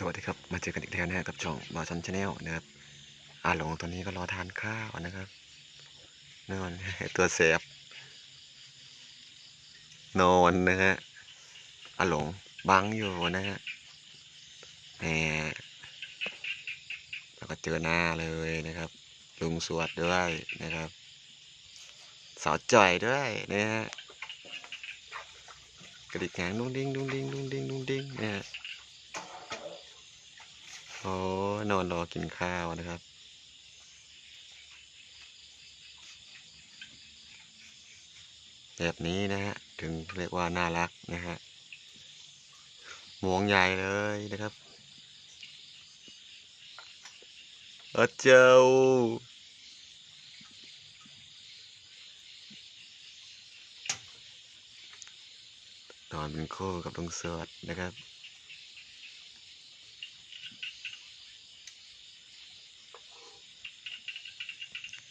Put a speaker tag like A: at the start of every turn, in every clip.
A: สวัสดีครับ มาเจอกันอีกแล้วนะฮะกับช่องบอชันชาแนลนะครับอาหลงตอนนี้ก็รอทานข้าวนะครับนอนตัวเสบนอนนะฮะอาหลงบังอยู่นะฮะแหมแล้วก็เจอหน้าเลยนะครับ ลุงสวดด้วยนะครับ สาวจ่อยด้วยนะฮะกระดิกแขนดุ้งดิ้งดุ้งดิ้งดุ้งดิ้งดุ้งดิ้งนะฮะ โอ้นอนรอกินข้าวนะครับแบบนี้นะฮะ ถึงเรียกว่าน่ารักนะฮะหมวงใหญ่เลยนะครับอเจ้านอนเป็นคู่กับลุงเสวดนะครับ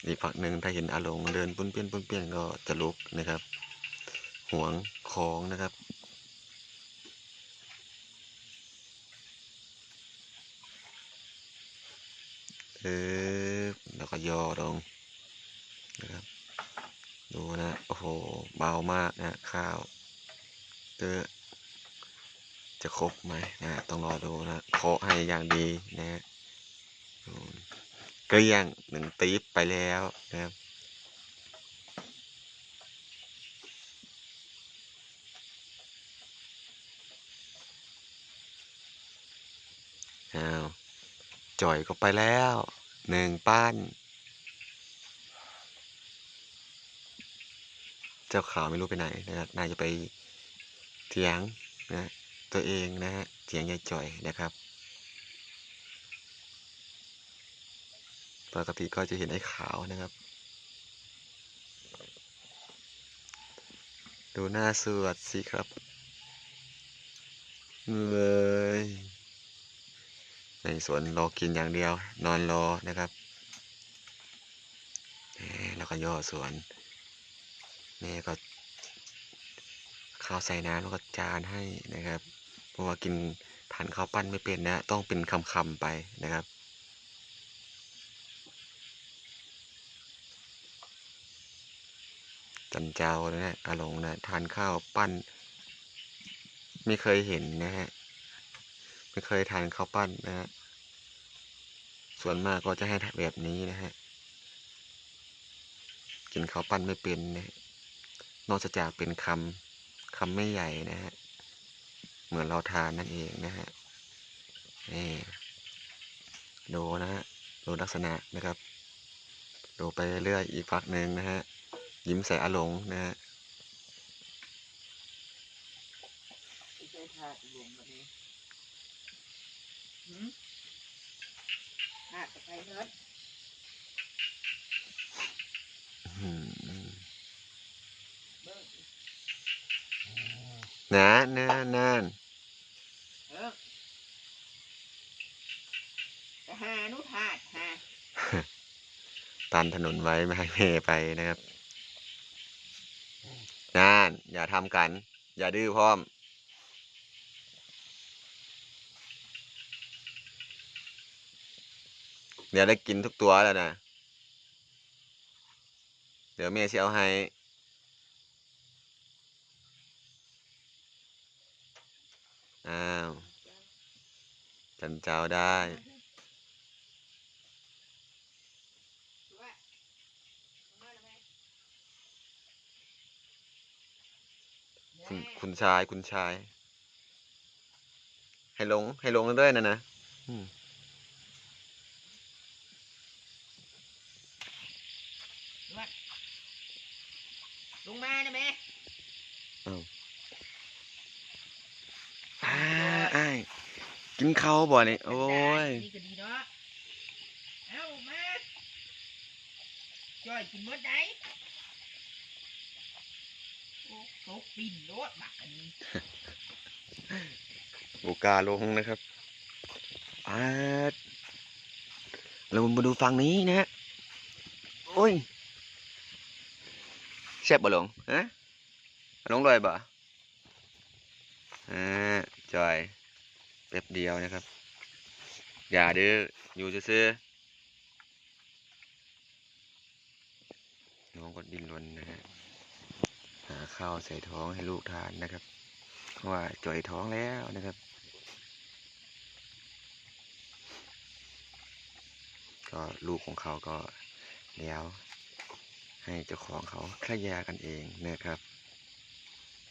A: อีกพักหนึ่งถ้าเห็นอาหลงเดินปุ้นเปี้ยนปุ้นเปี้ยนก็จะลุกนะครับห่วงของนะครับ เออแล้วก็ย่อลงนะครับ ดูนะ โอ้โห เบามากนะ ข้าวเจอจะครบไหมนะ ต้องรอดูนะ เคาะให้อย่างดีนะฮะ เกลี้ยงหนึ่งตีบไปแล้วนะครับอ้าวจ่อยก็ไปแล้วหนึ่งป้านเจ้าขาวไม่รู้ไปไหนนะครับน่าจะไปเถียงนะตัวเองนะฮะเถียงยายจ่อยนะครับ ปกติก็จะเห็นไอ้ขาวนะครับ ดูหน้าสวดสิครับ เลย ในสวนรอกินอย่างเดียว นอนรอนะครับ แล้วก็ย่อสวนนี่ก็ข้าวใส่น้ำแล้วก็จานให้นะครับ เพราะว่ากินทานข้าวปั้นไม่เป็นนะ ต้องเป็นคำๆไปนะครับ จันเจ้านะฮะอาหลงนะทานข้าวปั้น ไม่เคยเห็นนะฮะไม่เคยทานข้าวปั้นนะฮะส่วนมากก็จะให้แบบนี้นะฮะกินข้าวปั้นไม่เป็นนะฮะนอกจากเป็นคำคำไม่ใหญ่นะฮะเหมือนเราทานนั่นเองนะฮะนี่ดูนะฮะดูลักษณะนะครับดูไปเรื่อยอีกพักหนึ่งนะฮะ ยิ้มใส่อาหลงนะฮะ
B: ไม่ใช่ทาอุดมวันนี้หืมทาจะไปเนิร์ด
A: อืม
B: เบิ้ง
A: นะนะนาน
B: เออไปหานุทาดหา
A: ตันถนนไว้ไม่ให้เมไปนะครับ นานอย่าทำกัน อย่าดื้อพร้อม เดี๋ยวได้กินทุกตัวแล้วนะ เดี๋ยวเมย์จะเอาให้ อ้าว จันเจ้าได้
B: ว่ามาแล้วไหม
A: คุณ
B: แน่
A: คุณชายคุณชาย ให้ลง ให้ลงเรื่อยๆนะนะอืม
B: ลงมาได้ไหม
A: อ่าอ้ายกินข้าวบ่เนี่ยโอ้ย
B: นี่ก็ดีเนาะ เอามา จ่อยกินเมื่อใดโอ้ ตกปิ่นโลดบักอันนี้
A: โอกาลงนะครับอ่าเรามาดูฝั่งนี้นะฮะ โอ้ยแซ่บบ่หลงฮะหลงเลยบ่อ่าจอยแป๊บเดียวนะครับ อย่าดื้ออยู่ซื่อๆน้องก็ดิ้นรนนะฮะ หาข้าวใส่ท้องให้ลูกทานนะครับ เพราะว่าจ่อยท้องแล้วนะครับ ก็ลูกของเขาก็แล้วให้เจ้าของเขาขยากันเองนะครับ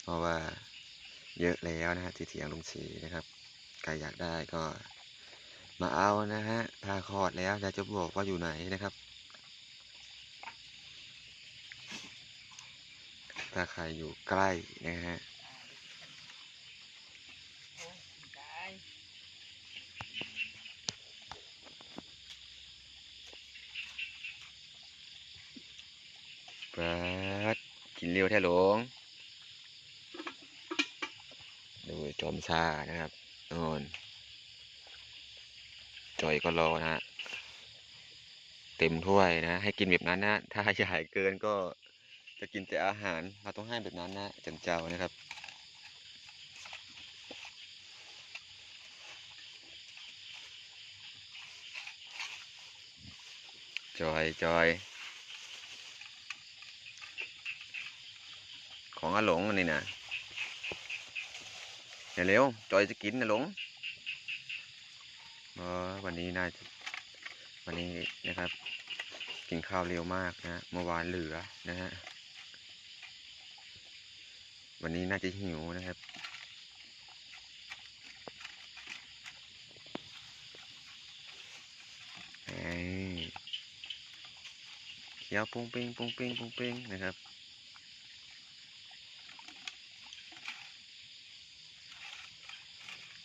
A: เพราะว่าเยอะแล้วนะฮะที่เถียงลุงศรีนะครับใครอยากได้ก็มาเอานะฮะถ้าคลอดแล้วอยากจะบอกว่าอยู่ไหนนะครับ ถ้าใครอยู่ใกล้นะฮะ
B: โอ้ตา
A: ดกินเร็วแท้หลง ดูจอมซานะครับนอนจอยก็รอนะฮะ เต็มถ้วยนะ ให้กินแบบนั้นนะ ถ้าใหญ่เกินก็ จะกินแต่อาหารเราต้องให้แบบนั้นนะจันเจ้านะครับ จอยจอย ของอาหลงอันนี้นะเร็วจอยจะกินนะหลงเออวันนี้น่าจะวันนี้นะครับ กินข้าวเร็วมากนะเมื่อวานเหลือนะฮะ วันนี้น่าจะหิวนะครับเอ้ยเขียวปุ้งปิ้งปุ้งปิ้งปุ้งปิ้งนะครับ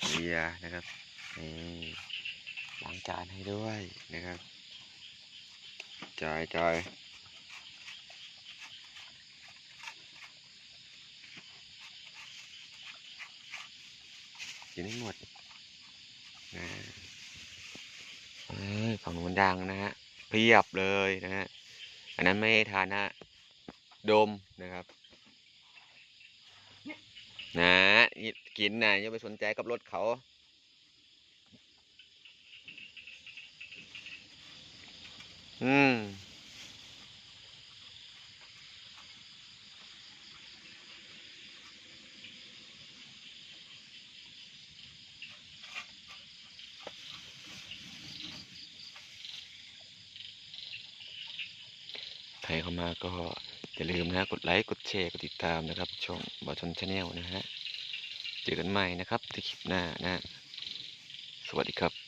A: เบียนะครับ นี่ล้างจานให้ด้วยนะครับจอยจอย กินให้หมดนะฝั่งนู้นดังนะฮะเพียบเลยนะฮะอันนั้นไม่ทานนะดมนะครับ นะกินนะอย่าไปสนใจกับรถเขาอืม รเข้ามาก็อย่าลืมนะกดไลค์กดแชร์กดติดตามนะครับ ช่องบอชนชาแนลนะฮะเจอกันใหม่นะครับในคลิปหน้านะ สวัสดีครับ